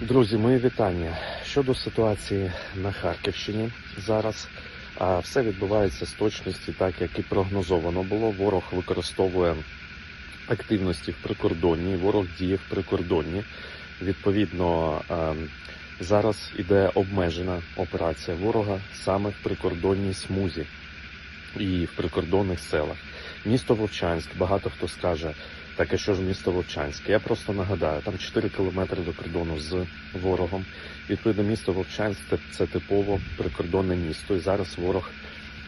Друзі, мої вітання щодо ситуації на Харківщині зараз. Все відбувається з точності, так як і прогнозовано було. Ворог використовує активності в прикордонні, ворог діє в прикордонні. Відповідно, ем, зараз іде обмежена операція ворога саме в прикордонній смузі і в прикордонних селах. Місто Вовчанськ, багато хто скаже, так а що ж місто Вовчанське? Я просто нагадаю, там 4 кілометри до кордону з ворогом. Відповідно, місто Вовчанськ це, це типово прикордонне місто, і зараз ворог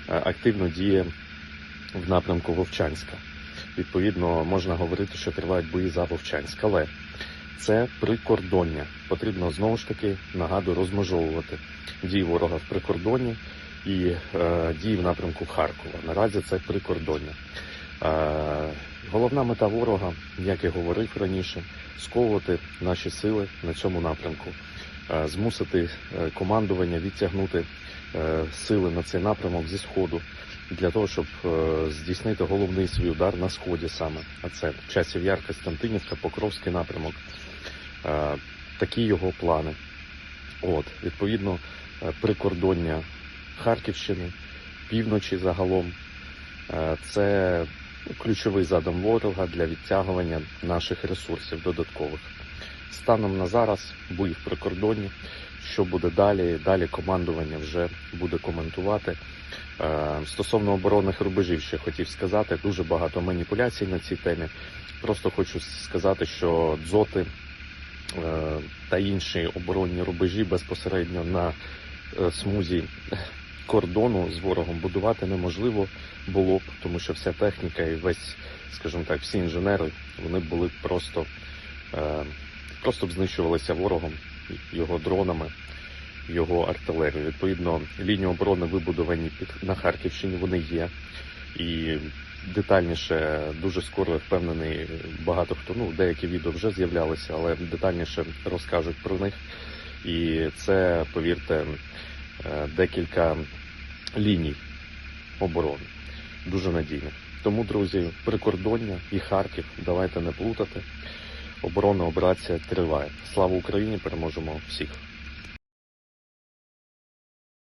е, активно діє в напрямку Вовчанська. Відповідно, можна говорити, що тривають бої за Вовчанськ, але це прикордоння. Потрібно знову ж таки нагадую розмежовувати дії ворога в прикордонні і е, дії в напрямку Харкова. Наразі це прикордоння. Е, головна мета ворога, як я говорив раніше, сковувати наші сили на цьому напрямку, е, змусити е, командування відтягнути е, сили на цей напрямок зі сходу для того, щоб здійснити головний свій удар на сході саме. А це часів Яр, Костянтинівка, Покровський напрямок. Такі його плани. От, відповідно, прикордоння Харківщини, півночі загалом. Це ключовий задум ворога для відтягування наших ресурсів додаткових. Станом на зараз бої в прикордонні. Що буде далі? Далі командування вже буде коментувати. Е, Стосовно оборонних рубежів, ще хотів сказати, дуже багато маніпуляцій на цій темі. Просто хочу сказати, що дзоти е, та інші оборонні рубежі безпосередньо на е, смузі кордону з ворогом будувати неможливо було б, тому що вся техніка і весь, скажімо так, всі інженери вони були просто, е, просто б знищувалися ворогом, його дронами, його артилерією. Відповідно, лінії оборони вибудовані під на Харківщині, вони є. І детальніше, дуже скоро я впевнений, багато хто ну деякі відео вже з'являлися, але детальніше розкажуть про них. І це, повірте, декілька ліній оборони. Дуже надійних. Тому, друзі, прикордоння і Харків, давайте не плутати. Оборонна операція триває. Слава Україні! Переможемо всіх!